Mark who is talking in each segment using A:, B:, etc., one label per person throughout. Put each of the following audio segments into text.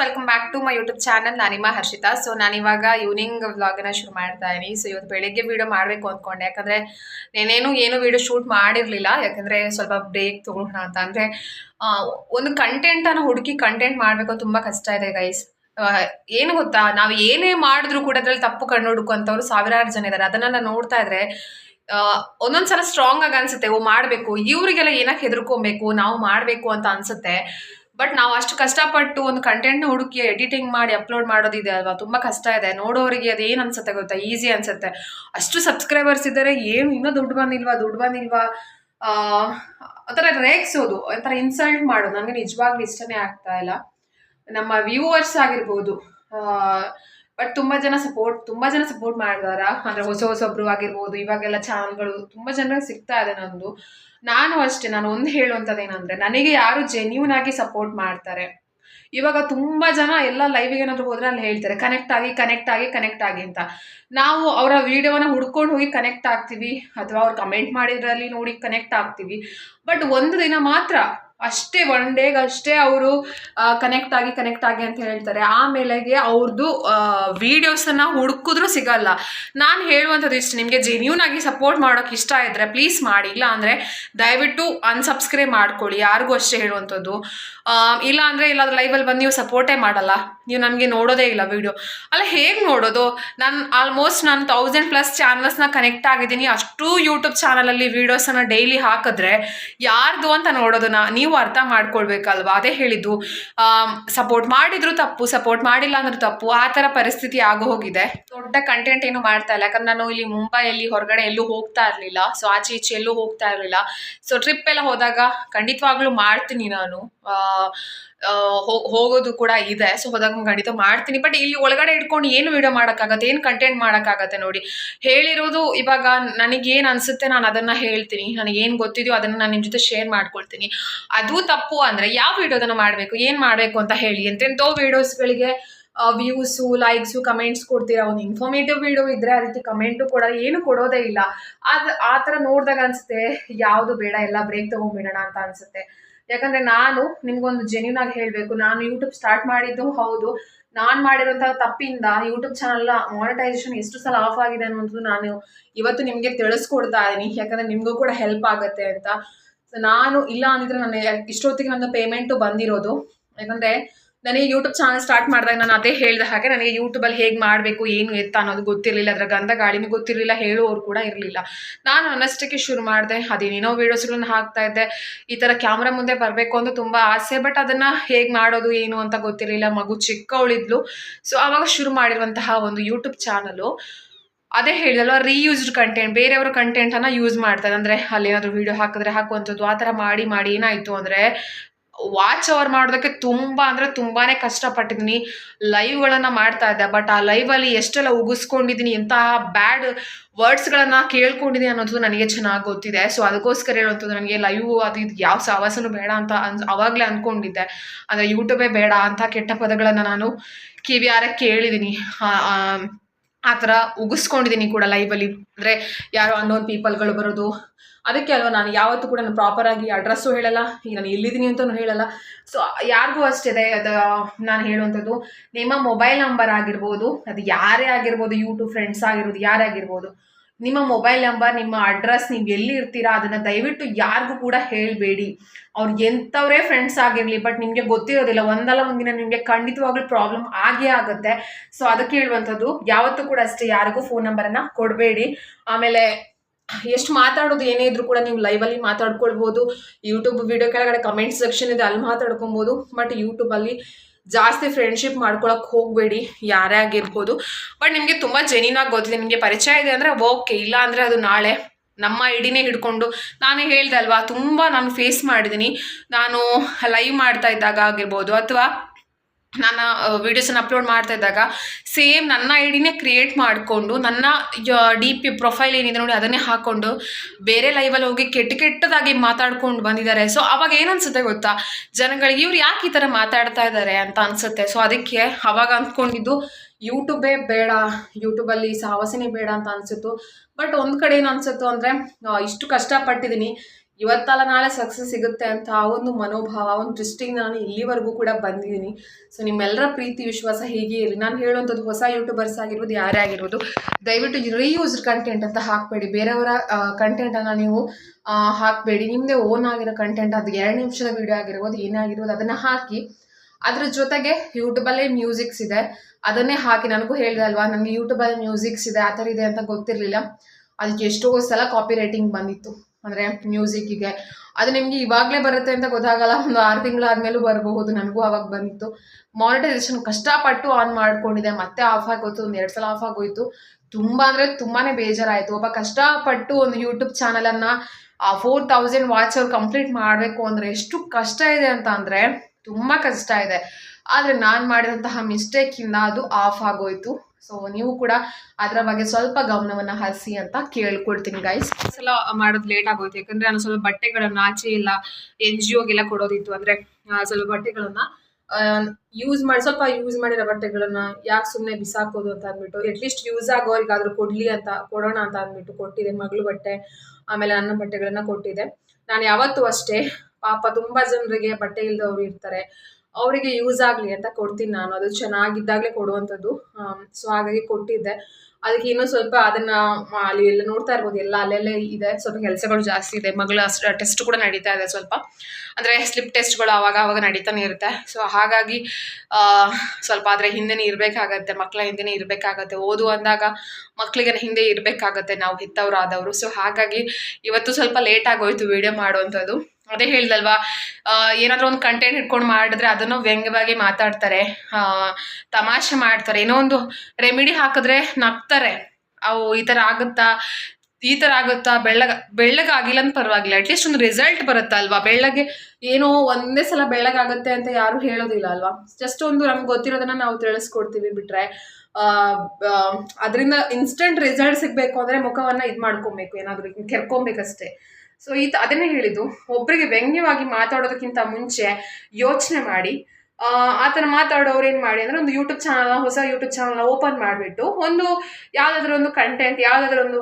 A: Welcome back to my YouTube channel ನಾನಿಮ Harshita. So ನಾನಿವಾಗ evening ವ್ಲಾಗನ್ನ ಶುರು ಮಾಡ್ತಾ ಇದೀನಿ. ಸೊ ಇವತ್ತು ಬೆಳಿಗ್ಗೆ ವೀಡಿಯೋ ಮಾಡಬೇಕು ಅಂದ್ಕೊಂಡೆ ಯಾಕಂದರೆ ನೇನೇನು ಏನು ವೀಡಿಯೋ ಶೂಟ್ ಮಾಡಿರಲಿಲ್ಲ. ಯಾಕಂದರೆ ಸ್ವಲ್ಪ ಬ್ರೇಕ್ ತೊಗೊಳ್ಳೋಣ ಅಂತ. ಅಂದರೆ ಒಂದು ಕಂಟೆಂಟನ್ನು ಹುಡುಕಿ ಕಂಟೆಂಟ್ ಮಾಡಬೇಕು ತುಂಬ ಕಷ್ಟ ಇದೆ ಗೈಸ್ ಏನು ಗೊತ್ತಾ? ನಾವು ಏನೇ ಮಾಡಿದ್ರು ಕೂಡ ಅದ್ರಲ್ಲಿ ತಪ್ಪು ಕಂಡು ಹುಡುಕುವಂಥವ್ರು ಸಾವಿರಾರು ಜನ ಇದ್ದಾರೆ ಅದನ್ನೆಲ್ಲ ನೋಡ್ತಾ ಇದ್ರೆ ಒಂದೊಂದು ಸಲ ಸ್ಟ್ರಾಂಗ್ ಆಗಿ ಅನ್ಸುತ್ತೆ. ಓ, ಮಾಡಬೇಕು. ಇವರಿಗೆಲ್ಲ ಏನಕ್ಕೆ ಹೆದರ್ಕೊಬೇಕು? ನಾವು ಮಾಡಬೇಕು ಅಂತ ಅನ್ಸುತ್ತೆ. ಬಟ್ ನಾವು ಅಷ್ಟು ಕಷ್ಟಪಟ್ಟು ಒಂದು ಕಂಟೆಂಟ್ನ ಹುಡುಕಿ ಎಡಿಟಿಂಗ್ ಮಾಡಿ ಅಪ್ಲೋಡ್ ಮಾಡೋದಿದೆ ಅಲ್ವಾ? ತುಂಬ ಕಷ್ಟ ಇದೆ. ನೋಡೋರಿಗೆ ಅದು ಏನು ಅನ್ಸುತ್ತೆ ಗೊತ್ತಾ? ಈಸಿ ಅನ್ಸುತ್ತೆ. ಅಷ್ಟು ಸಬ್ಸ್ಕ್ರೈಬರ್ಸ್ ಇದ್ದಾರೆ ಏನು ಇನ್ನೂ ದುಡ್ಡು ಬಂದಿಲ್ವಾ? ದುಡ್ಡು ಬಂದಿಲ್ವಾ? ಒಂಥರ ರೇಗ್ಸೋದು ಒಂಥರ ಇನ್ಸಲ್ಟ್ ಮಾಡೋದು ನನಗೆ ನಿಜವಾಗ್ಲೂ ಇಷ್ಟನೇ ಆಗ್ತಾ ಇಲ್ಲ. ನಮ್ಮ ವ್ಯೂವರ್ಸ್ ಆಗಿರ್ಬೋದು ಬಟ್ ತುಂಬ ಜನ ಸಪೋರ್ಟ್ ತುಂಬ ಜನ ಸಪೋರ್ಟ್ ಮಾಡಿದಾರ ಅಂದರೆ ಹೊಸ ಹೊಸೊಬ್ರು ಆಗಿರ್ಬೋದು, ಇವಾಗೆಲ್ಲ ಚಾನಲ್ಗಳು ತುಂಬ ಜನ ಸಿಗ್ತಾ ಇದೆ ನಂದು. ನಾನು ಅಷ್ಟೇ, ನಾನು ಒಂದು ಹೇಳುವಂಥದ್ದು ಏನಂದರೆ ನನಗೆ ಯಾರು ಜೆನ್ಯೂನ್ ಆಗಿ ಸಪೋರ್ಟ್ ಮಾಡ್ತಾರೆ. ಇವಾಗ ತುಂಬ ಜನ ಎಲ್ಲ ಲೈವಿಗೆ ಏನಾದರೂ ಹೋದ್ರೆ ಅಲ್ಲಿ ಹೇಳ್ತಾರೆ ಕನೆಕ್ಟ್ ಆಗಿ ಕನೆಕ್ಟ್ ಆಗಿ ಕನೆಕ್ಟ್ ಆಗಿ ಅಂತ. ನಾವು ಅವರ ವಿಡಿಯೋವನ್ನ ಹುಡ್ಕೊಂಡು ಹೋಗಿ ಕನೆಕ್ಟ್ ಆಗ್ತೀವಿ, ಅಥವಾ ಅವ್ರು ಕಮೆಂಟ್ ಮಾಡಿದ್ರಲ್ಲಿ ನೋಡಿ ಕನೆಕ್ಟ್ ಆಗ್ತೀವಿ. ಬಟ್ ಒಂದು ದಿನ ಮಾತ್ರ ಅಷ್ಟೇ ಒನ್ ಡೇಗೆ ಅಷ್ಟೇ ಅವರು ಕನೆಕ್ಟ್ ಆಗಿ ಕನೆಕ್ಟ್ ಆಗಿ ಅಂತ ಹೇಳ್ತಾರೆ. ಆಮೇಲೆಗೆ ಅವ್ರದ್ದು ವೀಡಿಯೋಸನ್ನು ಹುಡುಕಿದ್ರೂ ಸಿಗಲ್ಲ. ನಾನು ಹೇಳುವಂಥದ್ದು ಇಷ್ಟು, ನಿಮಗೆ ಜೆನ್ಯೂನ್ ಆಗಿ ಸಪೋರ್ಟ್ ಮಾಡೋಕೆ ಇಷ್ಟ ಇದ್ದರೆ ಪ್ಲೀಸ್ ಮಾಡಿ. ಇಲ್ಲ ಅಂದರೆ ದಯವಿಟ್ಟು ಅನ್ಸಬ್ಸ್ಕ್ರೈಬ್ ಮಾಡ್ಕೊಳ್ಳಿ. ಯಾರಿಗೂ ಅಷ್ಟೇ ಹೇಳುವಂಥದ್ದು. ಇಲ್ಲ ಅಂದರೆ ಇಲ್ಲಾಂದ್ರೆ ಲೈವಲ್ಲಿ ಬಂದು ನೀವು ಸಪೋರ್ಟೇ ಮಾಡಲ್ಲ. ನೀವು ನನಗೆ ನೋಡೋದೇ ಇಲ್ಲ ವಿಡಿಯೋ ಅಲ್ಲ, ಹೇಗೆ ನೋಡೋದು? ನಾನು ಆಲ್ಮೋಸ್ಟ್ ನಾನು ತೌಸಂಡ್ ಪ್ಲಸ್ ಚಾನಲ್ಸ್ನ ಕನೆಕ್ಟ್ ಆಗಿದ್ದೀನಿ. ಅಷ್ಟು ಯೂಟ್ಯೂಬ್ ಚಾನಲಲ್ಲಿ ವೀಡಿಯೋಸನ್ನು ಡೈಲಿ ಹಾಕಿದ್ರೆ ಯಾರ್ದು ಅಂತ ನೋಡೋದನ್ನ ನೀವು ಅರ್ಥ ಮಾಡ್ಕೊಳ್ಬೇಕಲ್ವಾ? ಅದೇ ಹೇಳಿದ್ದು. ಸಪೋರ್ಟ್ ಮಾಡಿದ್ರು ತಪ್ಪು ಸಪೋರ್ಟ್ ಮಾಡಿಲ್ಲ ಅಂದ್ರೆ ತಪ್ಪು. ಆ ಥರ ಪರಿಸ್ಥಿತಿ ಆಗೋ ಹೋಗಿದೆ. ದೊಡ್ಡ ಕಂಟೆಂಟ್ ಏನು ಮಾಡ್ತಾ ಇಲ್ಲ. ಯಾಕಂದ್ರೆ ನಾನು ಇಲ್ಲಿ ಮುಂಬೈಯಲ್ಲಿ ಹೊರಗಡೆ ಎಲ್ಲೂ ಹೋಗ್ತಾ ಇರಲಿಲ್ಲ. ಸೊ ಆಚೆ ಈಚೆ ಎಲ್ಲೂ ಹೋಗ್ತಾ ಇರಲಿಲ್ಲ. ಸೊ ಟ್ರಿಪ್ ಎಲ್ಲ ಹೋದಾಗ ಖಂಡಿತವಾಗ್ಲೂ ಮಾಡ್ತೀನಿ ನಾನು. ಹೋಗೋದು ಕೂಡ ಇದೆ. ಸೊ ಹೋದಾಗ ಖಂಡಿತ ಮಾಡ್ತೀನಿ. ಬಟ್ ಇಲ್ಲಿ ಒಳಗಡೆ ಇಟ್ಕೊಂಡು ಏನು ವಿಡಿಯೋ ಮಾಡೋಕ್ಕಾಗತ್ತೆ? ಏನು ಕಂಟೆಂಟ್ ಮಾಡೋಕ್ಕಾಗತ್ತೆ ನೋಡಿ. ಹೇಳಿರೋದು ಇವಾಗ ನನಗೇನು ಅನಿಸುತ್ತೆ ನಾನು ಅದನ್ನು ಹೇಳ್ತೀನಿ. ನನಗೇನು ಗೊತ್ತಿದೆಯೋ ಅದನ್ನು ನಾನು ನಿಮ್ಮ ಜೊತೆ ಶೇರ್ ಮಾಡ್ಕೊಳ್ತೀನಿ. ಅದು ತಪ್ಪು ಅಂದರೆ ಯಾವ ವಿಡಿಯೋದನ್ನು ಮಾಡಬೇಕು? ಏನು ಮಾಡಬೇಕು ಅಂತ ಹೇಳಿ. ಎಂತೆಂಥೋ ವೀಡಿಯೋಸ್ಗಳಿಗೆ ವ್ಯೂಸು ಲೈಕ್ಸು ಕಮೆಂಟ್ಸ್ ಕೊಡ್ತೀರಾ? ಒಂದು ಇನ್ಫಾರ್ಮೇಟಿವ್ ವಿಡಿಯೋ ಇದ್ದರೆ ರೀತಿ ಕಮೆಂಟು ಕೂಡ ಏನು ಕೊಡೋದೇ ಇಲ್ಲ. ಅದು ಆ ಥರ ನೋಡಿದಾಗ ಅನಿಸುತ್ತೆ, ಯಾವುದು ಬೇಡ, ಎಲ್ಲ ಬ್ರೇಕ್ ತೊಗೊಂಡ್ಬಿಡೋಣ ಅಂತ ಅನಿಸುತ್ತೆ. ಯಾಕಂದರೆ ನಾನು ನಿಮ್ಗೊಂದು ಜೆನ್ಯೂನ್ ಆಗಿ ಹೇಳಬೇಕು. ನಾನು ಯೂಟ್ಯೂಬ್ ಸ್ಟಾರ್ಟ್ ಮಾಡಿದ್ದು ಹೌದು. ನಾನು ಮಾಡಿರೋಂತಹ ತಪ್ಪಿಂದ ಯೂಟ್ಯೂಬ್ ಚಾನಲ್ ಮಾನಿಟೈಸೇಷನ್ ಎಷ್ಟು ಸಲ ಆಫ್ ಆಗಿದೆ ಅನ್ನೋದು ನಾನು ಇವತ್ತು ನಿಮಗೆ ತಿಳಿಸ್ಕೊಡ್ತಾ ಇದ್ದೀನಿ ಯಾಕಂದರೆ ನಿಮಗೂ ಕೂಡ ಹೆಲ್ಪ್ ಆಗುತ್ತೆ ಅಂತ. ಸೊ ನಾನು ಇಲ್ಲ ಅಂದಿದ್ರೆ ನನ್ನ ಇಷ್ಟೊತ್ತಿಗೆ ನನ್ನ ಪೇಮೆಂಟು ಬಂದಿರೋದು. ಯಾಕಂದರೆ ನನಗೆ ಯೂಟ್ಯೂಬ್ ಚಾನಲ್ ಸ್ಟಾರ್ಟ್ ಮಾಡಿದಾಗ ನಾನು ಅದೇ ಹೇಳಿದ ಹಾಗೆ ನನಗೆ ಯೂಟ್ಯೂಬಲ್ಲಿ ಹೇಗೆ ಮಾಡಬೇಕು, ಏನು ಎತ್ತ ಅನ್ನೋದು ಗೊತ್ತಿರಲಿಲ್ಲ. ಅದರ ಗಂಧ ಗಾಳಿನೂ ಗೊತ್ತಿರಲಿಲ್ಲ, ಹೇಳುವವರು ಕೂಡ ಇರಲಿಲ್ಲ. ನಾನು ಅನ್ನಷ್ಟಕ್ಕೆ ಶುರು ಮಾಡಿದೆ, ಅದೇನೇನೋ ವೀಡಿಯೋಸ್ಗಳನ್ನ ಹಾಕ್ತಾ ಇದ್ದೆ. ಈ ಥರ ಕ್ಯಾಮ್ರಾ ಮುಂದೆ ಬರಬೇಕು ಅಂತ ತುಂಬ ಆಸೆ ಬಟ್ ಅದನ್ನು ಹೇಗೆ ಮಾಡೋದು, ಏನು ಅಂತ ಗೊತ್ತಿರಲಿಲ್ಲ. ಮಗು ಚಿಕ್ಕವಳಿದ್ಲು. ಸೊ ಆವಾಗ ಶುರು ಮಾಡಿರುವಂತಹ ಒಂದು ಯೂಟ್ಯೂಬ್ ಚಾನಲು ಅದೇ ಹೇಳಿದಲ್ವ ರೀಯೂಸ್ಡ್ ಕಂಟೆಂಟ್ ಬೇರೆಯವರ ಕಂಟೆಂಟನ್ನು ಯೂಸ್ ಮಾಡ್ತಾರೆ. ಅಂದರೆ ಅಲ್ಲಿ ಏನಾದರೂ ವೀಡಿಯೋ ಹಾಕಿದ್ರೆ ಹಾಕುವಂಥದ್ದು, ಆ ಥರ ಮಾಡಿ ಮಾಡಿ ಏನಾಯಿತು ಅಂದರೆ ವಾಚ್ ಅವರ್ ಮಾಡೋದಕ್ಕೆ ತುಂಬ ಅಂದರೆ ತುಂಬಾ ಕಷ್ಟಪಟ್ಟಿದ್ದೀನಿ. ಲೈವ್ಗಳನ್ನು ಮಾಡ್ತಾ ಇದ್ದೆ. ಬಟ್ ಆ ಲೈವಲ್ಲಿ ಎಷ್ಟೆಲ್ಲ ಉಗಿಸ್ಕೊಂಡಿದ್ದೀನಿ ಎಂತಹ ಬ್ಯಾಡ್ ವರ್ಡ್ಸ್ಗಳನ್ನು ಕೇಳ್ಕೊಂಡಿದ್ದೀನಿ ಅನ್ನೋದು ನನಗೆ ಚೆನ್ನಾಗಿ ಗೊತ್ತಿದೆ. ಸೊ ಅದಕ್ಕೋಸ್ಕರ ಹೇಳುವಂಥದ್ದು ನನಗೆ ಲೈವ್ ಅದು ಇದು ಯಾವ ಸಹವಾಸನೂ ಬೇಡ ಅಂತ ಅನ್ ಅವಾಗಲೇ ಅಂದ್ಕೊಂಡಿದ್ದೆ ಅಂದರೆ ಯೂಟ್ಯೂಬೇ ಬೇಡ ಅಂತ ಕೆಟ್ಟ ಪದಗಳನ್ನು ನಾನು ಕಿವಿಯಾರ ಕೇಳಿದ್ದೀನಿ. ಆ ಥರ ಉಗಿಸ್ಕೊಂಡಿದ್ದೀನಿ ಕೂಡ ಲೈವಲ್ಲಿ ಅಂದರೆ ಯಾರು ಅನ್ನೋನ್ ಪೀಪಲ್ಗಳು ಬರೋದು. ಅದಕ್ಕೆ ಅಲ್ವಾ ನಾನು ಯಾವತ್ತೂ ಕೂಡ ನಾನು ಪ್ರಾಪರಾಗಿ ಅಡ್ರೆಸ್ಸು ಹೇಳಲ್ಲ. ಈಗ ನಾನು ಎಲ್ಲಿದ್ದೀನಿ ಅಂತಲೂ ಹೇಳಲ್ಲ. ಸೊ ಯಾರಿಗೂ ಅಷ್ಟಿದೆ ಅದು ನಾನು ಹೇಳುವಂಥದ್ದು. ನಿಮ್ಮ ಮೊಬೈಲ್ ನಂಬರ್ ಆಗಿರ್ಬೋದು, ಅದು ಯಾರೇ ಆಗಿರ್ಬೋದು ಯೂಟ್ಯೂಬ್ ಫ್ರೆಂಡ್ಸ್ ಆಗಿರ್ಬೋದು, ಯಾರೇ ಆಗಿರ್ಬೋದು. ನಿಮ್ಮ ಮೊಬೈಲ್ ನಂಬರ್ ನಿಮ್ಮ ಅಡ್ರೆಸ್ ನೀವು ಎಲ್ಲಿ ಇರ್ತೀರಾ ಅದನ್ನು ದಯವಿಟ್ಟು ಯಾರಿಗೂ ಕೂಡ ಹೇಳಬೇಡಿ. ಅವ್ರು ಎಂಥವರೇ ಫ್ರೆಂಡ್ಸ್ ಆಗಿರಲಿ ಬಟ್ ನಿಮಗೆ ಗೊತ್ತಿರೋದಿಲ್ಲ. ಒಂದಲ್ಲ ಒಂದಿನ ನಿಮಗೆ ಖಂಡಿತವಾಗ್ಲೂ ಪ್ರಾಬ್ಲಮ್ ಆಗೇ ಆಗುತ್ತೆ. ಸೊ ಅದಕ್ಕೆ ಹೇಳುವಂಥದ್ದು, ಯಾವತ್ತೂ ಕೂಡ ಅಷ್ಟೇ, ಯಾರಿಗೂ ಫೋನ್ ನಂಬರನ್ನು ಕೊಡಬೇಡಿ. ಆಮೇಲೆ, ಎಷ್ಟು ಮಾತಾಡೋದು ಏನೇ ಇದ್ರೂ ಕೂಡ ನೀವು ಲೈವಲ್ಲಿ ಮಾತಾಡ್ಕೊಳ್ಬೋದು. ಯೂಟ್ಯೂಬ್ ವಿಡಿಯೋ ಕೆಳಗಡೆ ಕಮೆಂಟ್ ಸೆಕ್ಷನ್ ಇದೆ, ಅಲ್ಲಿ ಮಾತಾಡ್ಕೊಬೋದು. ಬಟ್ ಯೂಟ್ಯೂಬಲ್ಲಿ ಜಾಸ್ತಿ ಫ್ರೆಂಡ್ಶಿಪ್ ಮಾಡ್ಕೊಳಕ್ಕೆ ಹೋಗಬೇಡಿ, ಯಾರೇ ಆಗಿರ್ಬೋದು. ಬಟ್ ನಿಮಗೆ ತುಂಬ ಜೆನ್ಯೂನಾಗಿ ಗೊತ್ತಿದೆ, ನಿಮಗೆ ಪರಿಚಯ ಇದೆ ಅಂದರೆ ಓಕೆ ಇಲ್ಲ ಅಂದರೆ ಅದು ನಾಳೆ ನಮ್ಮ ಐಡಿನೇ ಹಿಡ್ಕೊಂಡು. ನಾನು ಹೇಳ್ದೆ ಅಲ್ವಾ, ತುಂಬ ನಾನು ಫೇಸ್ ಮಾಡಿದ್ದೀನಿ ನಾನು ಲೈವ್ ಮಾಡ್ತಾ ಇದ್ದಾಗ ಆಗಿರ್ಬೋದು, ಅಥವಾ ನಾನು ವೀಡಿಯೋಸನ್ನು ಅಪ್ಲೋಡ್ ಮಾಡ್ತಾ ಇದ್ದಾಗ ಸೇಮ್ ನನ್ನ ಐ ಡಿನೇ ಕ್ರಿಯೇಟ್ ಮಾಡಿಕೊಂಡು, ನನ್ನ ಡಿ ಪಿ ಪ್ರೊಫೈಲ್ ಏನಿದೆ ನೋಡಿ ಅದನ್ನೇ ಹಾಕ್ಕೊಂಡು ಬೇರೆ ಲೈವಲ್ಲಿ ಹೋಗಿ ಕೆಟ್ಟ ಕೆಟ್ಟದಾಗಿ ಮಾತಾಡ್ಕೊಂಡು ಬಂದಿದ್ದಾರೆ. ಸೊ ಅವಾಗ ಏನನ್ಸುತ್ತೆ ಗೊತ್ತಾ? ಜನಗಳಿಗೆ ಇವ್ರು ಯಾಕೆ ಈ ಥರ ಮಾತಾಡ್ತಾ ಇದ್ದಾರೆ ಅಂತ ಅನಿಸುತ್ತೆ. ಸೊ ಅದಕ್ಕೆ ಅವಾಗ ಅಂದ್ಕೊಂಡಿದ್ದು ಯೂಟ್ಯೂಬೇ ಬೇಡ ಯೂಟ್ಯೂಬಲ್ಲಿ ಸಾಹಸನೇ ಬೇಡ ಅಂತ ಅನಿಸಿತ್ತು. ಬಟ್ ಒಂದು ಕಡೆ ಏನು ಅನಿಸುತ್ತು ಅಂದರೆ ಇಷ್ಟು ಕಷ್ಟಪಟ್ಟಿದ್ದೀನಿ. ಇವತ್ತಲ್ಲ ನಾಳೆ ಸಕ್ಸಸ್ ಸಿಗುತ್ತೆ ಅಂತ ಆ ಒಂದು ಮನೋಭಾವ ಒಂದು ದೃಷ್ಟಿಗೆ ನಾನು ಇಲ್ಲಿವರೆಗೂ ಕೂಡ ಬಂದಿದ್ದೀನಿ. ಸೊ ನಿಮ್ಮೆಲ್ಲರ ಪ್ರೀತಿ, ವಿಶ್ವಾಸ ಹೀಗೆ ಇರಲಿ. ನಾನು ಹೇಳುವಂಥದ್ದು ಹೊಸ ಯೂಟ್ಯೂಬರ್ಸ್ ಆಗಿರ್ಬೋದು, ಯಾರೇ ಆಗಿರ್ಬೋದು, ದಯವಿಟ್ಟು ರೀಯೂಸ್ಡ್ ಕಂಟೆಂಟ್ ಅಂತ ಹಾಕಬೇಡಿ. ಬೇರೆಯವರ ಕಂಟೆಂಟನ್ನು ನೀವು ಹಾಕಬೇಡಿ. ನಿಮ್ಮದೇ ಓನ್ ಆಗಿರೋ ಕಂಟೆಂಟ್ ಅದು ಎರಡು ನಿಮಿಷದ ವಿಡಿಯೋ ಆಗಿರ್ಬೋದು, ಏನೇ ಆಗಿರ್ಬೋದು, ಅದನ್ನು ಹಾಕಿ, ಅದ್ರ ಜೊತೆಗೆ ಯೂಟ್ಯೂಬಲ್ಲೇ ಮ್ಯೂಸಿಕ್ಸ್ ಇದೆ. ಅದನ್ನೇ ಹಾಕಿ, ನನಗೂ ಹೇಳಿದೆ ಅಲ್ವಾ, ನನಗೆ ಯೂಟ್ಯೂಬಲ್ಲಿ ಮ್ಯೂಸಿಕ್ಸ್ ಇದೆ, ಆ ಥರ ಇದೆ ಅಂತ ಗೊತ್ತಿರಲಿಲ್ಲ. ಅದಕ್ಕೆ ಎಷ್ಟೋ ಸಲ ಕಾಪಿ ರೈಟಿಂಗ್ ಬಂದಿತ್ತು. ಅಂದರೆ ಮ್ಯೂಸಿಕ್ಕಿಗೆ ಅದು ನಿಮ್ಗೆ ಇವಾಗಲೇ ಬರುತ್ತೆ ಅಂತ ಗೊತ್ತಾಗಲ್ಲ, ಒಂದು ಆರು ತಿಂಗಳಾದ್ಮೇಲೂ ಬರಬಹುದು, ನನಗೂ ಅವಾಗ ಬಂದಿತ್ತು. ಮಾನಿಟೈಸೇಷನ್ ಕಷ್ಟಪಟ್ಟು ಆನ್ ಮಾಡ್ಕೊಂಡಿದೆ, ಮತ್ತೆ ಆಫ್ ಆಗೋಯ್ತು, ಒಂದು ಎರಡು ಸಲ ಆಫ್ ಆಗೋಯ್ತು. ತುಂಬ ಅಂದರೆ ತುಂಬಾ ಬೇಜಾರಾಯಿತು. ಒಬ್ಬ ಕಷ್ಟಪಟ್ಟು ಒಂದು ಯೂಟ್ಯೂಬ್ ಚಾನಲನ್ನು four thousand watch hours complete ಮಾಡಬೇಕು ಅಂದರೆ ಎಷ್ಟು ಕಷ್ಟ ಇದೆ ಅಂತ ಅಂದರೆ, ತುಂಬ ಕಷ್ಟ ಇದೆ. ಆದರೆ ನಾನು ಮಾಡಿದಂತಹ ಮಿಸ್ಟೇಕಿಂದ ಅದು ಆಫ್ ಆಗೋಯ್ತು. ಸೊ ನೀವು ಕೂಡ ಅದರ ಬಗ್ಗೆ ಸ್ವಲ್ಪ ಗಮನವನ್ನು ಹರಿಸಿ ಅಂತ ಕೇಳ್ಕೊಳ್ತೀನಿ ಗೈಸ್ ಸಲ ಮಾಡೋದು ಲೇಟ್ ಆಗೋಯ್ತು. ಯಾಕಂದರೆ ನಾನು ಸ್ವಲ್ಪ ಬಟ್ಟೆಗಳನ್ನು ಆಚೆ ಇಲ್ಲ, ಎನ್ ಜಿ ಒಗೆಲ್ಲ ಕೊಡೋದಿತ್ತು. ಅಂದರೆ ಸ್ವಲ್ಪ ಬಟ್ಟೆಗಳನ್ನು ಯೂಸ್ ಮಾಡಿ, ಸ್ವಲ್ಪ ಯೂಸ್ ಮಾಡಿರೋ ಬಟ್ಟೆಗಳನ್ನ ಯಾಕೆ ಸುಮ್ಮನೆ ಬಿಸಾಕೋದು ಅಂತ ಅಂದ್ಬಿಟ್ಟು ಅಟ್ಲೀಸ್ಟ್ ಯೂಸ್ ಆಗೋರಿಗಾದ್ರೂ ಕೊಡಲಿ ಅಂತ, ಕೊಡೋಣ ಅಂತ ಅಂದ್ಬಿಟ್ಟು ಕೊಟ್ಟಿದ್ದೆ ಮಗಳು ಬಟ್ಟೆ, ಆಮೇಲೆ ನನ್ನ ಬಟ್ಟೆಗಳನ್ನ ಕೊಟ್ಟಿದ್ದೆ ನಾನು ಯಾವತ್ತೂ ಅಷ್ಟೇ. ಪಾಪ ತುಂಬ ಜನರಿಗೆ ಬಟ್ಟೆ ಇಲ್ಲದವ್ರು ಇರ್ತಾರೆ. ಅವರಿಗೆ ಯೂಸ್ ಆಗಲಿ ಅಂತ ಕೊಡ್ತೀನಿ ನಾನು. ಅದು ಚೆನ್ನಾಗಿದ್ದಾಗಲೇ ಕೊಡುವಂಥದ್ದು. ಸೊ ಹಾಗಾಗಿ ಕೊಟ್ಟಿದ್ದೆ. ಅದಕ್ಕೆ ಇನ್ನೂ ಸ್ವಲ್ಪ ಅದನ್ನು ಅಲ್ಲಿ ಎಲ್ಲ ನೋಡ್ತಾ ಇರ್ಬೋದು. ಎಲ್ಲ ಅಲ್ಲೆಲ್ಲ ಇದೆ. ಸ್ವಲ್ಪ ಕೆಲಸಗಳು ಜಾಸ್ತಿ ಇದೆ. ಮಗಳ ಟೆಸ್ಟ್ ಕೂಡ ನಡೀತಾ ಇದೆ ಸ್ವಲ್ಪ. ಅಂದರೆ ಸ್ಲಿಪ್ ಟೆಸ್ಟ್ಗಳು ಆವಾಗ ಆವಾಗ ನಡೀತಾನೆ ಇರುತ್ತೆ. ಸೊ ಹಾಗಾಗಿ ಸ್ವಲ್ಪ ಆದರೆ ಹಿಂದೆನೇ ಇರಬೇಕಾಗತ್ತೆ. ಮಕ್ಕಳ ಹಿಂದೆನೇ ಇರಬೇಕಾಗತ್ತೆ. ಓದು ಅಂದಾಗ ಮಕ್ಕಳಿಗೆ ಹಿಂದೆ ಇರಬೇಕಾಗತ್ತೆ. ನಾವು ಹೆತ್ತವರಾದವರು. ಸೊ ಹಾಗಾಗಿ ಇವತ್ತು ಸ್ವಲ್ಪ ಲೇಟ್ ಆಗೋಯ್ತು ವಿಡಿಯೋ ಮಾಡುವಂಥದ್ದು. ಅದೇ ಹೇಳ್ದಲ್ವಾ ಏನಾದರೂ ಒಂದು ಕಂಟೆಂಟ್ ಇಟ್ಕೊಂಡು ಮಾಡಿದ್ರೆ ಅದನ್ನು ವ್ಯಂಗ್ಯವಾಗಿ ಮಾತಾಡ್ತಾರೆ ತಮಾಷೆ ಮಾಡ್ತಾರೆ, ಏನೋ ಒಂದು ರೆಮಿಡಿ ಹಾಕಿದ್ರೆ ನಗ್ತಾರೆ ಅವು ಈ ಥರ ಆಗುತ್ತಾ, ಈ ಥರ ಆಗುತ್ತಾ, ಬೆಳ್ಳಗ, ಬೆಳ್ಳಗಾಗಿಲ್ಲ ಅಂತ ಪರವಾಗಿಲ್ಲ ಅಟ್ಲೀಸ್ಟ್ ಒಂದು ರಿಸಲ್ಟ್ ಬರುತ್ತಲ್ವಾ ಬೆಳ್ಳಗೆ ಏನೋ ಒಂದೇ ಸಲ ಬೆಳ್ಳಗಾಗುತ್ತೆ ಅಂತ ಯಾರು ಹೇಳೋದಿಲ್ಲ ಅಲ್ವಾ ಜಸ್ಟ್ ಒಂದು ನಮ್ಗೆ ಗೊತ್ತಿರೋದನ್ನ ನಾವು ತಿಳಿಸ್ಕೊಡ್ತೀವಿ ಬಿಟ್ರೆ ಅದರಿಂದ ಇನ್ಸ್ಟೆಂಟ್ ರಿಸಲ್ಟ್ ಸಿಗಬೇಕು ಅಂದರೆ ಮುಖವನ್ನು ಇದು ಮಾಡ್ಕೊಬೇಕು, ಏನಾದರೂ ಕೆರ್ಕೊಬೇಕಷ್ಟೇ. ಸೊ ಈ ತ- ಅದನ್ನೇ ಹೇಳಿದ್ದು ಒಬ್ಬರಿಗೆ ವ್ಯಂಗ್ಯವಾಗಿ ಮಾತಾಡೋದಕ್ಕಿಂತ ಮುಂಚೆ ಯೋಚನೆ ಮಾಡಿ ಆ, ಆ ಥರ ಮಾತಾಡೋರು ಏನು ಮಾಡಿ ಅಂದರೆ ಒಂದು ಯೂಟ್ಯೂಬ್ ಚಾನಲ್ನ ಹೊಸ ಯೂಟ್ಯೂಬ್ ಚಾನಲ್ನ ಓಪನ್ ಮಾಡಿಬಿಟ್ಟು ಒಂದು ಯಾವುದಾದ್ರೂ ಒಂದು ಕಂಟೆಂಟ್ ಯಾವುದಾದ್ರೂ ಒಂದು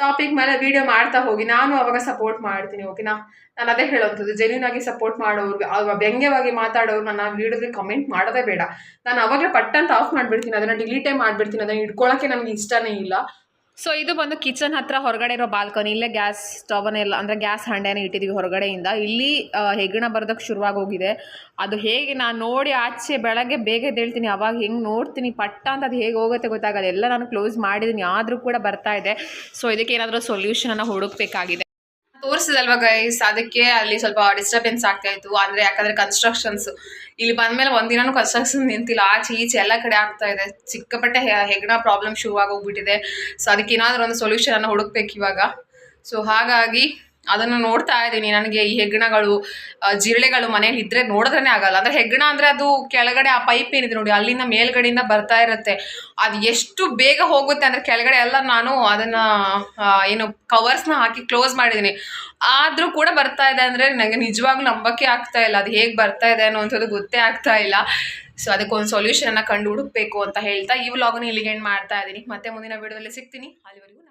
A: ಟಾಪಿಕ್ ಮೇಲೆ ವಿಡಿಯೋ ಮಾಡ್ತಾ ಹೋಗಿ ನಾನು ಅವಾಗ ಸಪೋರ್ಟ್ ಮಾಡ್ತೀನಿ ಓಕೆನಾ ನಾನು ಅದೇ ಹೇಳೋವಂಥದ್ದು ಜೆನ್ಯೂನ್ ಆಗಿ ಸಪೋರ್ಟ್ ಮಾಡೋರು ವ್ಯಂಗ್ಯವಾಗಿ ಮಾತಾಡೋರು ನನ್ನ ವಿಡಿಯೋದಲ್ಲಿ ಕಮೆಂಟ್ ಮಾಡೋದೇ ಬೇಡ. ನಾನು ಅವಾಗಲೇ ಪಟ್ಟಂತ ಆಫ್ ಮಾಡಿಬಿಡ್ತೀನಿ ಅದನ್ನು ಡಿಲೀಟೇ ಮಾಡಿಬಿಡ್ತೀನಿ ಅದನ್ನು ಇಟ್ಕೊಳ್ಳೋಕ್ಕೆ ನನಗೆ ಇಷ್ಟನೇ ಇಲ್ಲ. ಸೊ ಇದು ಬಂದು ಕಿಚನ್ ಹತ್ರ ಹೊರಗಡೆ ಇರೋ ಬಾಲ್ಕನಿ, ಇಲ್ಲೇ ಗ್ಯಾಸ್ ಸ್ಟವನ್ನೆಲ್ಲ ಅಂದರೆ ಗ್ಯಾಸ್ ಹಂಡೆನ ಇಟ್ಟಿದ್ದೀವಿ ಹೊರಗಡೆಯಿಂದ. ಇಲ್ಲಿ ಹೆಗ್ಗಣ ಬರೋದಕ್ಕೆ ಶುರುವಾಗಿ ಹೋಗಿದೆ. ಅದು ಹೇಗೆ ನಾನು ನೋಡಿ ಆಚೆ ಬೆಳಗ್ಗೆ ಬೇಗ ಎದ್ದೇಳ್ತೀನಿ, ಅವಾಗ ಹೆಂಗೆ ನೋಡ್ತೀನಿ, ಪಟ್ಟ ಅಂತ ಅದು ಹೇಗೆ ಹೋಗುತ್ತೆ ಗೊತ್ತಾಗಲ್ಲ. ಎಲ್ಲ ನಾನು ಕ್ಲೋಸ್ ಮಾಡಿದ್ದೀನಿ ಆದರೂ ಕೂಡ ಬರ್ತಾ ಇದೆ. ಸೊ ಇದಕ್ಕೆ ಏನಾದರೂ ಸೊಲ್ಯೂಷನನ್ನು ಹುಡುಕ್ಬೇಕಾಗಿದೆ. ತೋರಿಸಿದಲ್ವಾ ಗೈಸ್ ಅದಕ್ಕೆ ಅಲ್ಲಿ ಸ್ವಲ್ಪ ಡಿಸ್ಟರ್ಬೆನ್ಸ್ ಆಗ್ತಾ ಇತ್ತು. ಅಂದರೆ ಯಾಕಂದರೆ ಕನ್ಸ್ಟ್ರಕ್ಷನ್ಸ್ ಇಲ್ಲಿ ಬಂದಮೇಲೆ ಒಂದಿನೂ ಕನ್ಸ್ಟ್ರಕ್ಷನ್ ನಿಂತಿಲ್ಲ. ಆಚೆ ಈಚೆ ಎಲ್ಲ ಕಡೆ ಆಗ್ತಾ ಇದೆ. ಸಿಕ್ಕಾಪಟ್ಟೆ ಹೆಗ್ನ ಪ್ರಾಬ್ಲಮ್ ಶುರು ಆಗೋಗ್ಬಿಟ್ಟಿದೆ ಸೊ ಅದಕ್ಕೆ ಏನಾದರೂ ಒಂದು ಸೊಲ್ಯೂಷನನ್ನು ಹುಡುಕ್ಬೇಕು ಇವಾಗ. ಸೊ ಹಾಗಾಗಿ ಅದನ್ನು ನೋಡ್ತಾ ಇದ್ದೀನಿ. ನನಗೆ ಈ ಹೆಗ್ಗಣಗಳು ಜಿರಳೆಗಳು ಮನೇಲಿ ಇದ್ರೆ ನೋಡಿದ್ರೇ ಆಗಲ್ಲ. ಅಂದರೆ ಹೆಗ್ಗಣ ಅಂದರೆ ಅದು ಕೆಳಗಡೆ ಆ ಪೈಪ್ ಏನಿದೆ ನೋಡಿ, ಅಲ್ಲಿಂದ ಮೇಲ್ಗಡೆಯಿಂದ ಬರ್ತಾ ಇರುತ್ತೆ. ಅದು ಎಷ್ಟು ಬೇಗ ಹೋಗುತ್ತೆ ಅಂದರೆ ಕೆಳಗಡೆ ಎಲ್ಲ ನಾನು ಅದನ್ನು ಏನು ಕವರ್ಸ್ನ ಹಾಕಿ ಕ್ಲೋಸ್ ಮಾಡಿದ್ದೀನಿ. ಆದರೂ ಕೂಡ ಬರ್ತಾ ಇದೆ ಅಂದರೆ ನನಗೆ ನಿಜವಾಗ್ಲೂ ನಂಬಕ್ಕೆ ಆಗ್ತಾ ಇಲ್ಲ. ಅದು ಹೇಗೆ ಬರ್ತಾ ಇದೆ ಅನ್ನೋವಂಥದ್ದು ಗೊತ್ತೇ ಆಗ್ತಾ ಇಲ್ಲ. ಸೊ ಅದಕ್ಕೊಂದು ಸೊಲ್ಯೂಷನನ್ನು ಕಂಡು ಹುಡುಕ್ಬೇಕು ಅಂತ ಹೇಳ್ತಾ ಈ ವ್ಲಾಗ್ನ ಇಲ್ಲಿಗೆ ಮಾಡ್ತಾ ಇದ್ದೀನಿ. ಮತ್ತೆ ಮುಂದಿನ ವಿಡಿಯೋದಲ್ಲಿ ಸಿಗ್ತೀನಿ. ಅಲ್ಲಿವರೆಗೂ